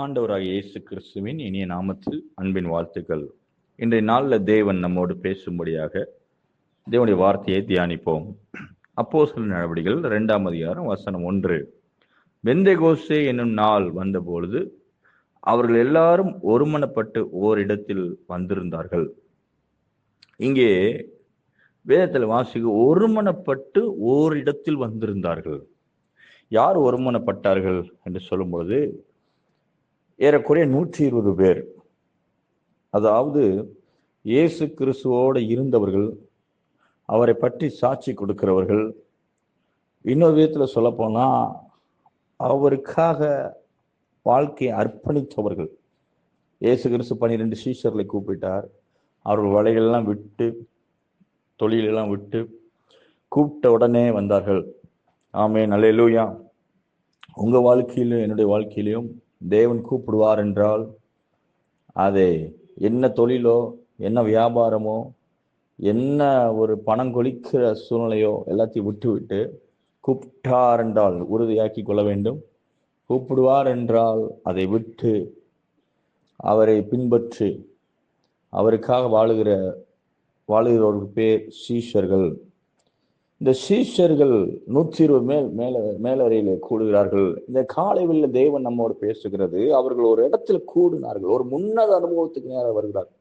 ஆண்டவராக இயேசு கிறிஸ்துவின் இனிய நாமத்தில் அன்பின் வாழ்த்துக்கள். இன்றைய நாளில் தேவன் நம்மோடு பேசும்படியாக தேவனுடைய வார்த்தையை தியானிப்போம். அப்போ சில நடவடிக்கைகள் ரெண்டாம் அதிகாரம் வசனம் ஒன்று. வெந்தகோசே என்னும் நாள் வந்தபொழுது அவர்கள் எல்லாரும் ஒருமனப்பட்டு ஓரிடத்தில் வந்திருந்தார்கள். இங்கே வேதத்தில் வாசிக்க ஒருமனப்பட்டு ஓரிடத்தில் வந்திருந்தார்கள். யார் ஒருமனப்பட்டார்கள் என்று சொல்லும் பொழுது ஏறக்குறைய நூற்றி இருபது பேர். அதாவது இயேசு கிறிஸ்துவோடு இருந்தவர்கள் அவரை பற்றி சாட்சி கொடுக்கிறவர்கள். இன்னொரு விதத்தில் சொல்லப்போனால் அவருக்காக வாழ்க்கையை அர்ப்பணித்தவர்கள். இயேசு கிறிஸ்து பன்னிரெண்டு சீஷர்களை கூப்பிட்டார். அவர்கள் வலைகளெல்லாம் விட்டு தொழிலெல்லாம் விட்டு கூப்பிட்ட உடனே வந்தார்கள். ஆமே நல்லேலூயா உங்கள் வாழ்க்கையிலும் என்னுடைய வாழ்க்கையிலையும் தேவன் கூப்பிடுவார் என்றால் அதை என்ன தொழிலோ என்ன வியாபாரமோ என்ன ஒரு பணம் கொளிக்கிற சூழ்நிலையோ எல்லாத்தையும் விட்டுவிட்டு கூப்பிட்டார் என்றால் உறுதியாக்கி கொள்ள வேண்டும். கூப்பிடுவார் என்றால் அதை விட்டு அவரை பின்பற்றி. அவருக்காக வாழுகிற வாழுகிறவர்கள் பேர் சீஷர்கள். இந்த சீஷர்கள் நூற்றி இருபது மேல் மேல மேலறையில் கூடுகிறார்கள். இந்த காலைவில் தேவன் நம்மோடு பேசுகிறது. அவர்கள் ஒரு இடத்துல கூடினார்கள். ஒரு முன்னத அனுபவத்துக்கு நேரம் வருகிறார்கள்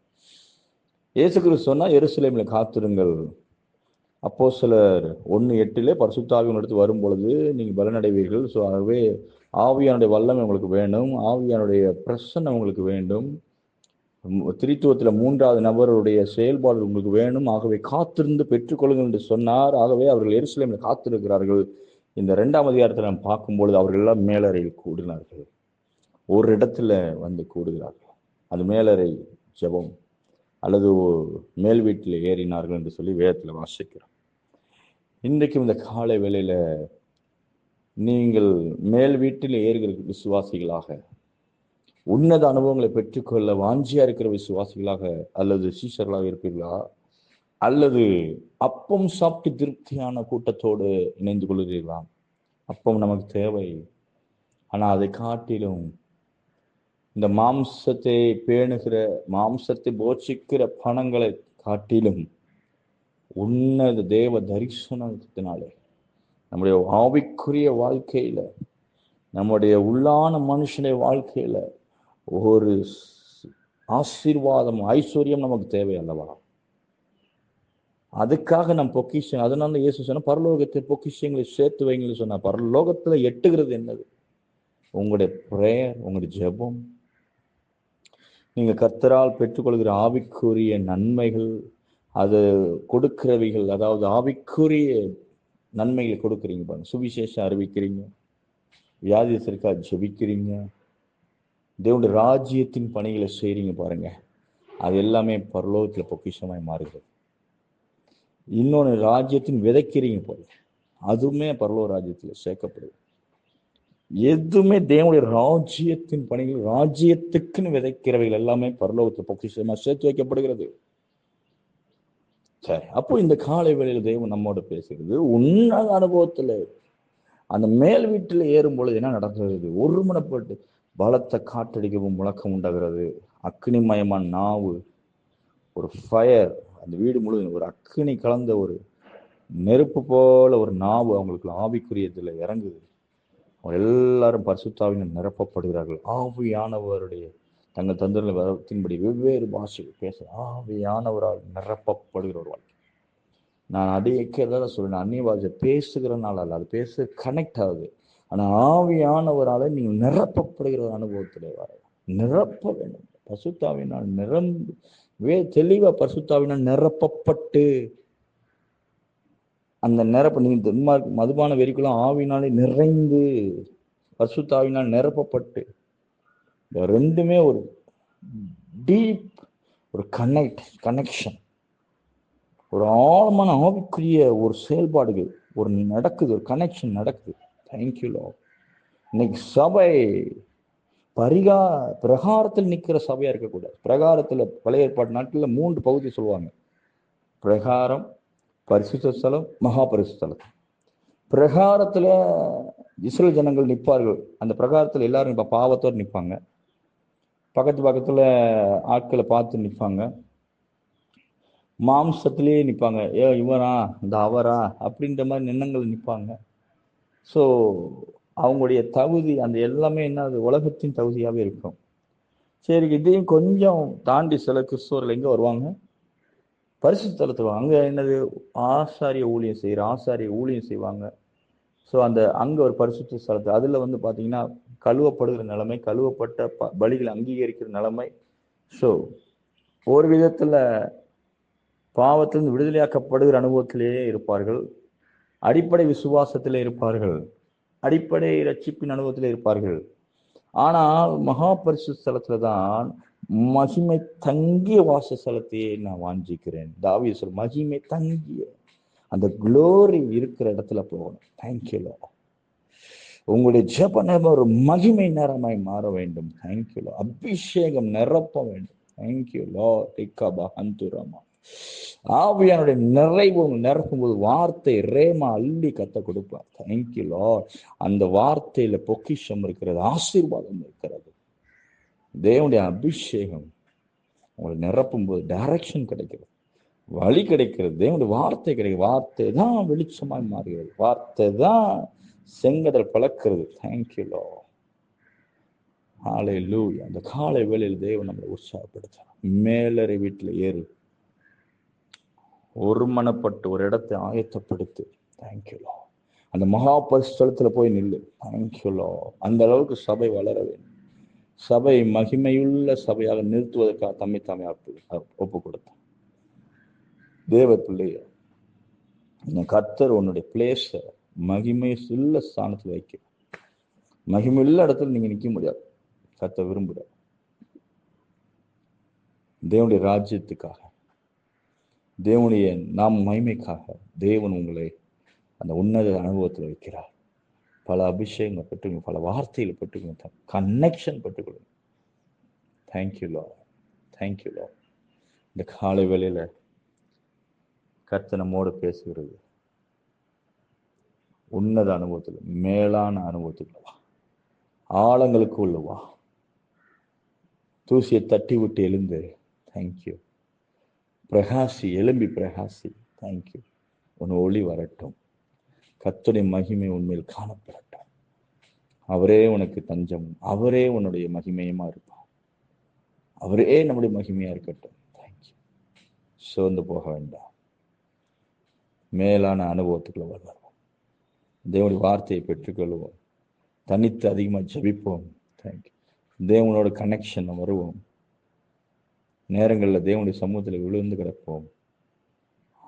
இயேசு கிறிஸ்து சொன்னா காத்திருங்கள். அப்போ சிலர் ஒன்று எட்டிலே பரிசுத்தாவின் எடுத்து வரும் பொழுது நீங்கள் பலனடைவீர்கள். ஸோ ஆகவே ஆவியானுடைய வல்லமை உங்களுக்கு வேண்டும். ஆவியானுடைய பிரசன்னம் உங்களுக்கு வேண்டும். திரித்துவத்தில் மூன்றாவது நபருடைய செயல்பாடு உங்களுக்கு வேணும். ஆகவே காத்திருந்து பெற்றுக்கொள்ளுங்கள் என்று சொன்னார். ஆகவே அவர்கள் எருசலேமில் காத்திருக்கிறார்கள். இந்த ரெண்டாம் அதிகாரத்தில் நாம் பார்க்கும்பொழுது அவர்கள் எல்லாம் மேலறையில் கூடினார்கள். ஒரு இடத்துல வந்து கூடுகிறார்கள். அது மேலறை ஜெபம் அல்லது மேல் வீட்டில் ஏறினார்கள் என்று சொல்லி வேதத்தில் வாசிக்கிறோம். இன்றைக்கும் இந்த காலை வேளையில் நீங்கள் மேல் வீட்டில் ஏறுகிற விசுவாசிகளாக. உன்னத அனுபவங்களை பெற்றுக்கொள்ள வாஞ்சியா இருக்கிற விசுவாசிகளாக அல்லது சீஷர்களாக இருப்பீர்களா? அல்லது அப்பம் சாப்பிட்டு திருப்தியான கூட்டத்தோடு இணைந்து கொள்கிறீர்களா? அப்பம் நமக்கு தேவை. ஆனால் அதை காட்டிலும் இந்த மாம்சத்தை பேணுகிற மாம்சத்தை போஷிக்கிற பணங்களை காட்டிலும் உன்னத தேவ தரிசனத்தினாலே நம்முடைய ஆவிக்குரிய வாழ்க்கையில நம்முடைய உள்ளான மனுஷனுடைய வாழ்க்கையில ஒரு ஆசீர்வாதம் ஐஸ்வர்யம் நமக்கு தேவை அல்லவா? அதுக்காக நம் பொக்கிஷம் அதனால இயேசு சொன்ன பரலோகத்தை பொக்கிஷங்களை சேர்த்து வைங்கன்னு சொன்னால் பரலோகத்தில் எட்டுகிறது என்னது? உங்களுடைய ப்ரேயர் உங்களுடைய ஜெபம். நீங்கள் கர்த்தரால் பெற்றுக்கொள்கிற ஆவிக்குரிய நன்மைகள் அது கொடுக்கிறவைகள் அதாவது ஆவிக்குரிய நன்மைகளை கொடுக்குறீங்க பாருங்க. சுவிசேஷம் அறிவிக்கிறீங்க வியாதியத்திற்காக ஜெபிக்கிறீங்க தேவனுடைய ராஜ்யத்தின் பணிகளை செய்கிறீங்க பாருங்க. அது எல்லாமே பரலோகத்தில் பொக்கிஷமாய் மாறுகிறது. இன்னொன்று ராஜ்யத்தின் விதைக்கிறீங்க பாருங்க அதுவுமே பரலோக ராஜ்யத்தில் சேர்க்கப்படுது. எதுவுமே தேவனுடைய ராஜ்யத்தின் பணிகள் ராஜ்யத்துக்குன்னு விதைக்கிறவைகள் எல்லாமே பரலோகத்தில் பொக்கிஷமா சேர்த்து வைக்கப்படுகிறது. சரி அப்போ இந்த காலை வேளையில் தெய்வம் நம்மோட பேசுகிறது. உன்னத அனுபவத்துல அந்த மேல் வீட்டில் ஏறும் பொழுது என்ன நடக்கிறது? ஒருமனப்பட்டு பலத்த காற்றடிக்கவும் முழக்கம் உண்டாகிறது. அக்னிமயமான நாவு ஒரு ஃபயர் அந்த வீடு முழுவதும் ஒரு அக்னி கலந்த ஒரு நெருப்பு போல ஒரு நாவு அவங்களுக்கு ஆவிக்குரியத்துல இறங்குது. அவங்க எல்லாரும் பரிசுத்தாவினர் நிரப்பப்படுகிறார்கள். ஆவியானவருடைய தங்கள் தந்திர வரத்தின்படி வெவ்வேறு பாஷைகள் பேச ஆவியானவரால் நிரப்பப்படுகிற ஒரு வாழ்க்கை. நான் அடிக்கிறதா சொல்றேன். அந்நிய பாஷை பேசுகிறனால அல்ல அது பேச கனெக்ட் ஆகுது. ஆனால் ஆவியானவரால் நீங்கள் நிரப்பப்படுகிற ஒரு அனுபவத்தில் வர நிரப்ப வேண்டும். பசுத்தாவினால் நிரம்பு வே தெளிவாக பசுத்தாவினால் நிரப்பப்பட்டு அந்த நிரப்ப நீங்கள் தென்மார்க் மதுபான வெறிக்குள்ள ஆவினாலே நிறைந்து பசுத்தாவினால் நிரப்பப்பட்டு இந்த ரெண்டுமே ஒரு டீப் ஒரு கனெக்ட் கனெக்ஷன் ஒரு ஆழமான ஆவிக்குரிய ஒரு செயல்பாடுகள் ஒரு நடக்குது ஒரு கனெக்ஷன் நடக்குது. தேங்க்யூ லோ இன்னைக்கு சபை பரிகா பிரகாரத்தில் நிற்கிற சபையாக இருக்கக்கூடாது. பிரகாரத்தில் பழைய ஏற்பாட்டு நாட்களில் மூன்று பகுதி சொல்லுவாங்க. பிரகாரம் பரிசுத்த ஸ்தலம் மகா பரிசுத்தலம் இஸ்ரேல் ஜனங்கள் நிற்பார்கள். அந்த பிரகாரத்தில் எல்லாரும் இப்போ பாவத்தோடு நிற்பாங்க. பக்கத்து பக்கத்தில் ஆட்களை பார்த்து நிற்பாங்க. மாம்சத்திலேயே நிற்பாங்க. ஏ இவரா இந்த அவரா? அப்படின்ற மாதிரி எண்ணங்கள் நிற்பாங்க. ஸோ அவங்களுடைய தகுதி அந்த எல்லாமே என்ன? அது உலகத்தின் தகுதியாகவே இருக்கும். சரி இதையும் கொஞ்சம் தாண்டி சில கிறிஸ்தவர்கள் எங்கே வருவாங்க? பரிசுத்தலத்தில் அங்கே என்னது? ஆசாரிய ஊழியம் செய்கிற ஆசாரிய ஊழியம் செய்வாங்க. ஸோ அந்த அங்கே ஒரு பரிசுத்த ஸ்தலத்து அதில் வந்து பார்த்தீங்கன்னா கழுவப்படுகிற நிலைமை கழுவப்பட்ட ப பலிகளை அங்கீகரிக்கிற நிலைமை. ஸோ ஒரு விதத்தில் பாவத்திலிருந்து விடுதலையாக்கப்படுகிற அனுபவத்திலேயே இருப்பார்கள். அடிப்படை விசுவாசத்தில் இருப்பார்கள். அடிப்படை ரட்சிப்பின் அனுபவத்தில் இருப்பார்கள். ஆனால் மகா பரிசு ஸ்தலத்துல தான் மகிமை தங்கிய வாசஸ்தலத்தையே நான் வாஞ்சிக்கிறேன். தாவிய சொல் மகிமை தங்கிய அந்த குளோரி இருக்கிற இடத்துல போகணும். தேங்க்யூலோ உங்களுடைய ஜெப நேரம் ஒரு மகிமை நேரமாய் மாற வேண்டும். தேங்க்யூலோ அபிஷேகம் நிரப்ப வேண்டும். தேங்க்யூலோ டிக்கா ஹந்துரமா ஆவியானுடைய நிறைவு நிரப்பும் போது வார்த்தை ரேமா அள்ளி கத்த கொடுப்பார். தேங்க்யூலோ அந்த வார்த்தையில பொக்கிஷம் இருக்கிறது ஆசீர்வாதம் இருக்கிறது. தேவனுடைய அபிஷேகம் உங்களை நிரப்பும் போது டைரக்ஷன் கிடைக்கிறது. வழி கிடைக்கிறது. தேவனுடைய வார்த்தை கிடைக்கிறது. வார்த்தை தான் வெளிச்சமாய் மாறுகிறது. வார்த்தை தான் செங்கடல் பழக்கிறது தேங்க்யூலோ காலை லூ அந்த காலை வேளையில் தேவன் நம்மளை உற்சாகப்படுத்த மேலறை வீட்டில் ஏறு. ஒருமனப்பட்டு ஒரு இடத்தை ஆயத்தப்படுத்து. தேங்க்யூலோ அந்த மகா பரிசுத்தலத்தில் போய் நில்லு. தேங்க்யூலோ அந்த அளவுக்கு சபை வளர வேண்டும். சபை மகிமையுள்ள சபையாக நிறுத்துவதற்காக தம்மை தாமே ஒப்பு கொடுத்தான் தேவ பிள்ளையோ இந்த கர்த்தர் உன்னுடைய பிளேஸை மகிமை உள்ள ஸ்தானத்தில் வைக்க மகிமையுள்ள இடத்துல நீங்க நிற்க முடியாது. கர்த்தர் விரும்புகிறார் தேவனுடைய ராஜ்யத்துக்காக. தேவனுடைய நாம் மகிமைக்காக தேவன் உங்களை அந்த உன்னத அனுபவத்தில் வைக்கிறார். பல அபிஷேகங்களை பெற்றுக்கணும் பல வார்த்தைகளை பெற்றுக்கணும் connection பெற்றுக்கணும் thank you Lord thank you Lord இந்த காலை வேளையில் கர்த்த நம்மோடு பேசுகிறது. உன்னத அனுபவத்தில் மேலான அனுபவத்துக்குள்ள வா. ஆழங்களுக்கு உள்ள வா. தூசியை தட்டி விட்டு எழுந்து தேங்க்யூ பிரகாசி எலும்பி பிரகாசி. தேங்க்யூ உன் ஒளி வரட்டும். கத்துடைய மகிமை உண்மையில் காணப்படட்டும். அவரே உனக்கு தஞ்சம். அவரே உன்னுடைய மகிமையுமா இருப்பார். அவரே நம்முடைய மகிமையா இருக்கட்டும். தேங்க்யூ சோர்ந்து போக வேண்டாம். மேலான அனுபவத்துக்குள்ள வளருவோம். தேவனுடைய வார்த்தையை பெற்றுக்கொள்வோம். தனித்து அதிகமாக ஜபிப்போம். தேங்க்யூ தேவனோட கனெக்ஷன் வருவோம். நேரங்களில் தேவனுடைய சமூகத்தில் விழுந்து கிடப்போம்.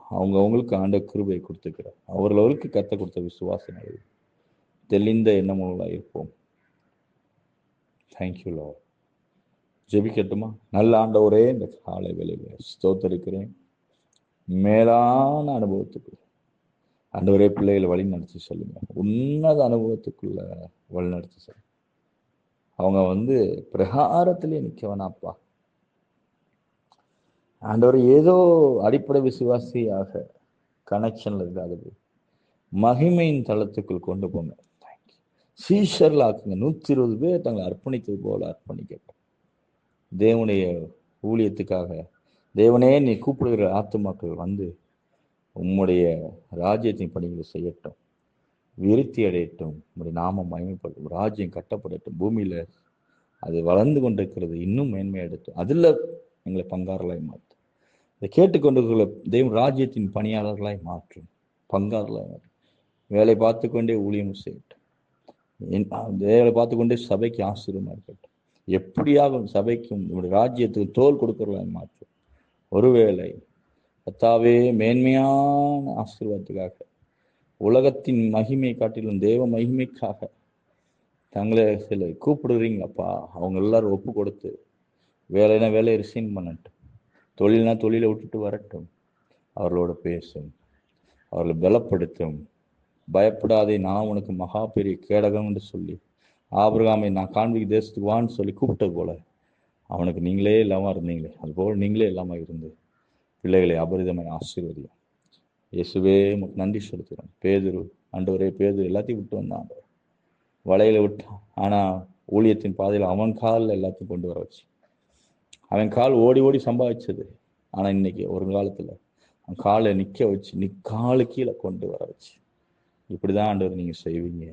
அவங்க அவங்களுக்கு ஆண்ட கிருபை கொடுத்துக்கிறார் அவர்களுக்கு கத்த கொடுத்த விசுவாசம் தெளிந்த எண்ணமுள்ளதாக இருப்போம். தேங்க்யூ லோ ஜெபிக்கட்டுமா? நல்ல ஆண்டவரே இந்த காலை வேலையில ஸ்தோத்தரிக்கிறேன். மேலான அனுபவத்துக்கு ஆண்டவரே பிள்ளைகளை வழி நடத்தி சொல்லுங்க. உன்னத அனுபவத்துக்குள்ள வழி நடத்தி சொல்லுங்க. அவங்க வந்து பிரகாரத்திலே நிற்க வேணாப்பா ஆண்டவர் ஏதோ அடிப்படை விசுவாசியாக கனெக்ஷன்ல இருக்காது. மகிமையின் தளத்துக்குள் கொண்டு போங்க. சீஷர்ல ஆக்குங்க. நூத்தி இருபது பேர் தங்களை அர்ப்பணித்தது போல அர்ப்பணிக்கட்டும் தேவனுடைய ஊழியத்துக்காக தேவனே நீ கூப்பிடுகிற ஆத்துமாக்கள் வந்து உம்முடைய ராஜ்யத்தின் பணிகளை செய்யட்டும். விருத்தி அடையட்டும். உங்களுடைய நாமம் மயமைப்படும் ராஜ்யம் கட்டப்படட்டும். பூமியில அது வளர்ந்து கொண்டிருக்கிறது. இன்னும் மேன்மையடைட்டும் அதுல எங்களை பங்காளர்களாய் மாற்றும் இதை கேட்டுக்கொண்டிருக்கிற தெய்வம் ராஜ்யத்தின் பணியாளர்களாய் மாற்றும் பங்காளர்களாய் மாற்றும். வேலை பார்த்து கொண்டே ஊழியம் செய்யட்டும் வேலை பார்த்து கொண்டே சபைக்கு ஆசிரியமாக இருக்கட்டும். எப்படியாகும் சபைக்கும் நம்முடைய ராஜ்யத்துக்கு தோல் கொடுக்கிறவர்களாய் மாற்றும். ஒருவேளை கத்தாவே மேன்மையான ஆசீர்வாதத்துக்காக உலகத்தின் மகிமை காட்டிலும் தேவ மகிமைக்காக தங்களை சில கூப்பிடுறீங்கப்பா. அவங்க எல்லாரும் ஒப்பு கொடுத்து வேலைனா வேலையை ரிசைன் பண்ணட்டும். தொழில்னா தொழிலை விட்டுட்டு வரட்டும். அவர்களோட பேசும். அவர்களை பலப்படுத்தும். பயப்படாதே நான் உனக்கு மகா பெரிய கேடகம் என்று சொல்லி ஆபிரகாமை நான் காண்பிக்க தேசத்துக்கு வான்னு சொல்லி கூப்பிட்டது போல அவனுக்கு நீங்களே இல்லாமல் இருந்தீங்களே. அதுபோல் நீங்களே இல்லாமல் இருந்து பிள்ளைகளை அபரிதமாய் ஆசீர்வதியும். இயேசுவே உமக்கு நன்றி செலுத்துகிறோம். பேதுரு ஆண்டவரே பேதுரு எல்லாத்தையும் விட்டு வந்தான் ஆண்டவர் வலையில விட்டான். ஆனால் ஊழியத்தின் பாதையில் அவன் காலில் எல்லாத்தையும் கொண்டு வர வச்சு அவன் கால் ஓடி ஓடி சம்பாதிச்சது. ஆனால் இன்னைக்கு ஒரு காலத்தில் அவன் காலை நிற்க வச்சு நிக்காலு காலு கீழே கொண்டு வர வச்சு. இப்படிதான் ஆண்டவர் நீங்கள் செய்வீங்க.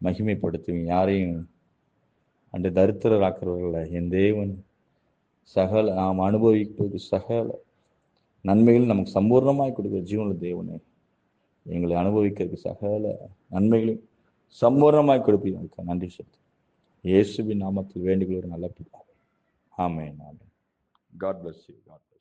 மகிமைப்படுத்துவீங்க. யாரையும் அண்டு தரித்திரராக்குறவர்கள என் தேவன் சகல நாம் அனுபவிப்பது சகல நன்மைகள் நமக்கு சம்பூர்ணமாய் கொடுக்குற ஜீவனுள்ள தேவனே. எங்களை அனுபவிக்கிறதுக்கு சகல நன்மைகளையும் சம்பூர்ணமாய் கொடுப்பீங்க நன்றி சொல்லு இயேசுவின் நாமத்தில் வேண்டுகிற ஒரு நல்ல பிதாவே Amen. Amen. God bless you. God bless you.